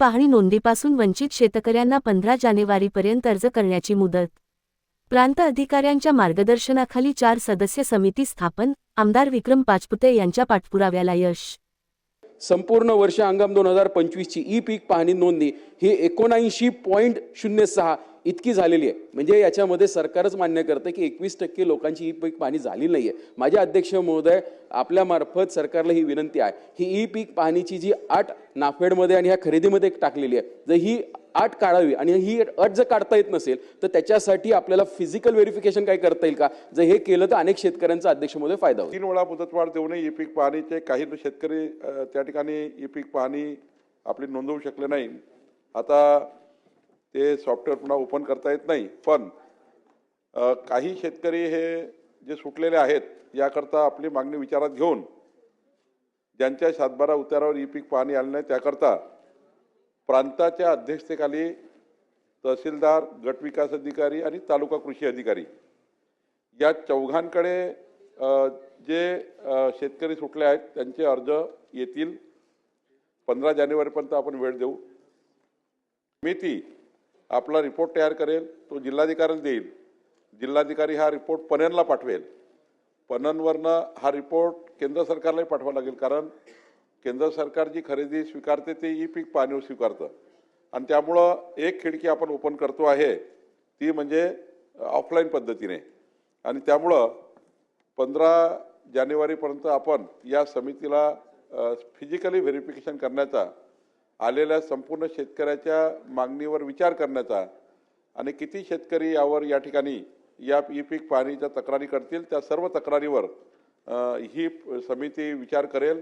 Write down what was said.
पाहणी नोंदीपासून वंचित शेतकऱ्यांना पंधरा जानेवारीपर्यंत अर्ज करण्याची मुदत. प्रांत अधिकाऱ्यांच्या मार्गदर्शनाखाली चार सदस्य समिती स्थापन आमदार विक्रम पाचपुते यांच्या पाठपुराव्याला यश. संपूर्ण वर्ष हंगाम दोन हजार पंचवीसची ई पीक पाहणी नोंदणी ही एकोणऐंशी पॉईंट शून्य सहा इतकी झालेली आहे. म्हणजे याच्यामध्ये सरकारच मान्य करतं की एकवीस टक्के लोकांची ई पीक पाहणी झाली नाही आहे माझे अध्यक्ष महोदय आपल्यामार्फत सरकारला ही विनंती आहे ही ई पीक पाहणीची जी आठ नाफेडमध्ये आणि ह्या खरेदीमध्ये टाकलेली आहे जर ही आठ काढावी आणि ही अट जर काढता येत नसेल तर त्याच्यासाठी आपल्याला फिजिकल व्हेरिफिकेशन काय करता येईल का? जर हे केलं तर अनेक शेतकऱ्यांचा अध्यक्षमध्ये फायदा होईल. तीन वेळा मुदतवाढ देऊनही ई पीक पाहणीचे काही शेतकरी त्या ठिकाणी ई पीक पाहणी आपली नोंदवू शकले नाही. आता ते सॉफ्टवेअर पुन्हा ओपन करता येत नाही. पण काही शेतकरी हे जे सुटलेले आहेत याकरता आपली मागणी विचारात घेऊन ज्यांच्या सातबारा उतारावर ई पीक पाहणी आले नाही त्याकरता प्रांताच्या अध्यक्षतेखाली तहसीलदार गटविकास अधिकारी आणि तालुका कृषी अधिकारी या चौघांकडे जे शेतकरी सुटले आहेत त्यांचे अर्ज येतील. पंधरा जानेवारीपर्यंत आपण वेळ देऊ. समिती आपला रिपोर्ट तयार करेल तो जिल्हाधिकाऱ्याला देईल. जिल्हाधिकारी हा रिपोर्ट पणनला पाठवेल. पणनवरनं हा रिपोर्ट केंद्र सरकारलाही पाठवावा लागेल कारण केंद्र सरकार जी खरेदी स्वीकारते ते ई पीक पाहणीवर स्वीकारतं. आणि त्यामुळं एक खिडकी आपण ओपन करतो आहे ती म्हणजे ऑफलाईन पद्धतीने. आणि त्यामुळं पंधरा जानेवारीपर्यंत आपण या समितीला फिजिकली व्हेरिफिकेशन करण्याचा आलेल्या संपूर्ण शेतकऱ्याच्या मागणीवर विचार करण्याचा आणि किती शेतकरी यावर या ठिकाणी या ई पीक पाहणीच्या तक्रारी करतील त्या सर्व तक्रारीवर ही समिती विचार करेल.